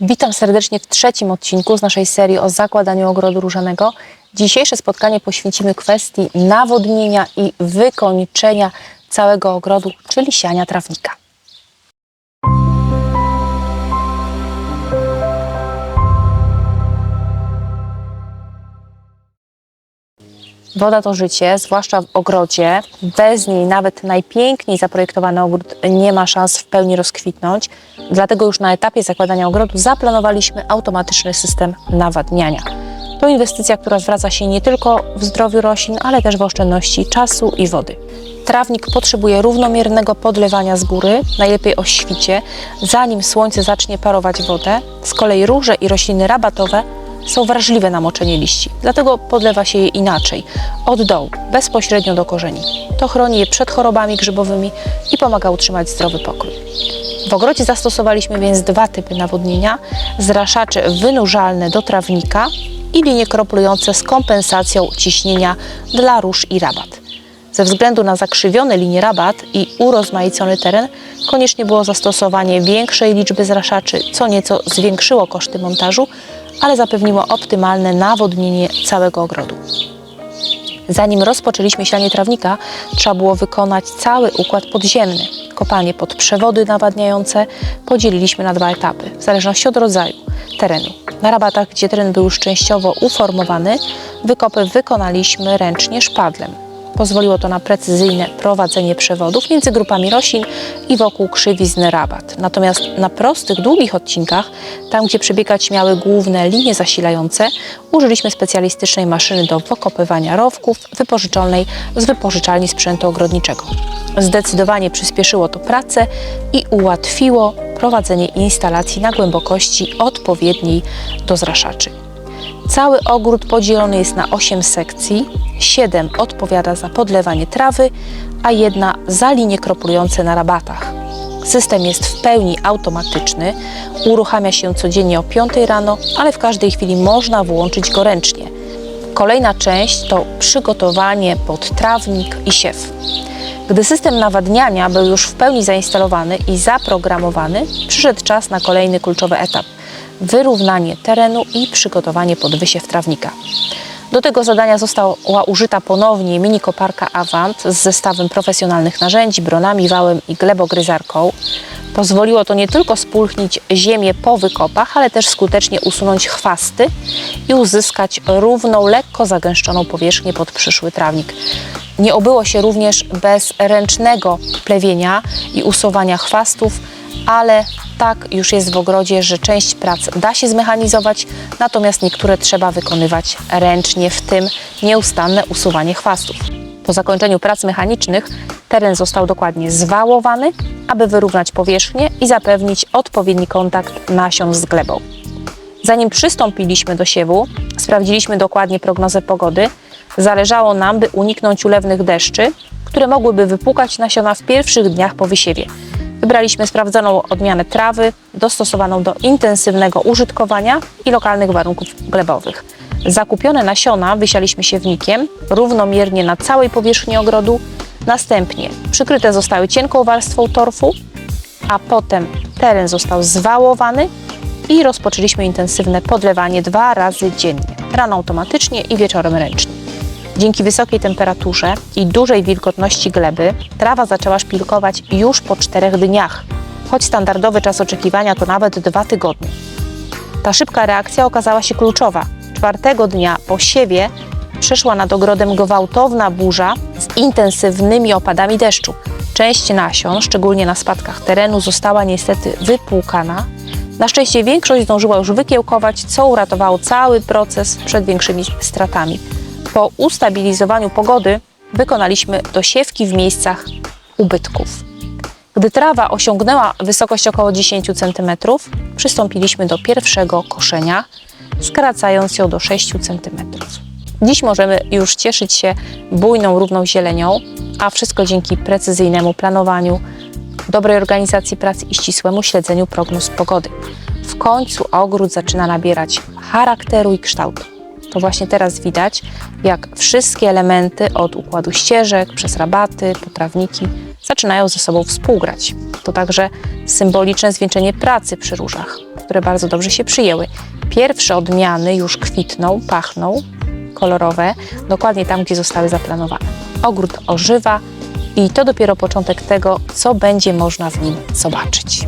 Witam serdecznie w trzecim odcinku z naszej serii o zakładaniu ogrodu różanego. Dzisiejsze spotkanie poświęcimy kwestii nawodnienia i wykończenia całego ogrodu, czyli siania trawnika. Woda to życie, zwłaszcza w ogrodzie. Bez niej nawet najpiękniej zaprojektowany ogród nie ma szans w pełni rozkwitnąć. Dlatego już na etapie zakładania ogrodu zaplanowaliśmy automatyczny system nawadniania. To inwestycja, która zwraca się nie tylko w zdrowiu roślin, ale też w oszczędności czasu i wody. Trawnik potrzebuje równomiernego podlewania z góry, najlepiej o świcie, zanim słońce zacznie parować wodę. Z kolei róże i rośliny rabatowe są wrażliwe na moczenie liści, dlatego podlewa się je inaczej, od dołu, bezpośrednio do korzeni. To chroni je przed chorobami grzybowymi i pomaga utrzymać zdrowy pokój. W ogrodzie zastosowaliśmy więc dwa typy nawodnienia: zraszacze wynurzalne do trawnika i linie kroplujące z kompensacją ciśnienia dla róż i rabat. Ze względu na zakrzywione linie rabat i urozmaicony teren, konieczne było zastosowanie większej liczby zraszaczy, co nieco zwiększyło koszty montażu, ale zapewniło optymalne nawodnienie całego ogrodu. Zanim rozpoczęliśmy sianie trawnika, trzeba było wykonać cały układ podziemny. Kopanie pod przewody nawadniające podzieliliśmy na dwa etapy, w zależności od rodzaju terenu. Na rabatach, gdzie teren był już częściowo uformowany, wykopy wykonaliśmy ręcznie szpadlem. Pozwoliło to na precyzyjne prowadzenie przewodów między grupami roślin i wokół krzywizn rabat. Natomiast na prostych, długich odcinkach, tam gdzie przebiegać miały główne linie zasilające, użyliśmy specjalistycznej maszyny do wykopywania rowków wypożyczalnej z wypożyczalni sprzętu ogrodniczego. Zdecydowanie przyspieszyło to pracę i ułatwiło prowadzenie instalacji na głębokości odpowiedniej do zraszaczy. Cały ogród podzielony jest na 8 sekcji. 7 odpowiada za podlewanie trawy, a jedna za linie kroplujące na rabatach. System jest w pełni automatyczny, uruchamia się codziennie o 5 rano, ale w każdej chwili można włączyć go ręcznie. Kolejna część to przygotowanie pod trawnik i siew. Gdy system nawadniania był już w pełni zainstalowany i zaprogramowany, przyszedł czas na kolejny kluczowy etap wyrównanie terenu i przygotowanie pod wysiew trawnika. Do tego zadania została użyta ponownie mini koparka Avant z zestawem profesjonalnych narzędzi, bronami, wałem i glebogryzarką. Pozwoliło to nie tylko spulchnić ziemię po wykopach, ale też skutecznie usunąć chwasty i uzyskać równą, lekko zagęszczoną powierzchnię pod przyszły trawnik. Nie obyło się również bez ręcznego plewienia i usuwania chwastów, ale tak już jest w ogrodzie, że część prac da się zmechanizować, natomiast niektóre trzeba wykonywać ręcznie, w tym nieustanne usuwanie chwastów. Po zakończeniu prac mechanicznych teren został dokładnie zwałowany, aby wyrównać powierzchnię i zapewnić odpowiedni kontakt nasion z glebą. Zanim przystąpiliśmy do siewu, sprawdziliśmy dokładnie prognozę pogody. Zależało nam, by uniknąć ulewnych deszczy, które mogłyby wypłukać nasiona w pierwszych dniach po wysiewie. Wybraliśmy sprawdzoną odmianę trawy, dostosowaną do intensywnego użytkowania i lokalnych warunków glebowych. Zakupione nasiona wysialiśmy siewnikiem równomiernie na całej powierzchni ogrodu. Następnie przykryte zostały cienką warstwą torfu, a potem teren został zwałowany i rozpoczęliśmy intensywne podlewanie dwa razy dziennie, rano automatycznie i wieczorem ręcznie. Dzięki wysokiej temperaturze i dużej wilgotności gleby trawa zaczęła szpilkować już po czterech dniach, choć standardowy czas oczekiwania to nawet dwa tygodnie. Ta szybka reakcja okazała się kluczowa. Czwartego dnia po siewie przeszła nad ogrodem gwałtowna burza z intensywnymi opadami deszczu. Część nasion, szczególnie na spadkach terenu, została niestety wypłukana. Na szczęście większość zdążyła już wykiełkować, co uratowało cały proces przed większymi stratami. Po ustabilizowaniu pogody wykonaliśmy dosiewki w miejscach ubytków. Gdy trawa osiągnęła wysokość około 10 cm, przystąpiliśmy do pierwszego koszenia, skracając ją do 6 cm. Dziś możemy już cieszyć się bujną, równą zielenią, a wszystko dzięki precyzyjnemu planowaniu, dobrej organizacji pracy i ścisłemu śledzeniu prognoz pogody. W końcu ogród zaczyna nabierać charakteru i kształtu. To właśnie teraz widać, jak wszystkie elementy od układu ścieżek, przez rabaty, po trawniki zaczynają ze sobą współgrać. To także symboliczne zwieńczenie pracy przy różach, które bardzo dobrze się przyjęły. Pierwsze odmiany już kwitną, pachną, kolorowe, dokładnie tam, gdzie zostały zaplanowane. Ogród ożywa i to dopiero początek tego, co będzie można w nim zobaczyć.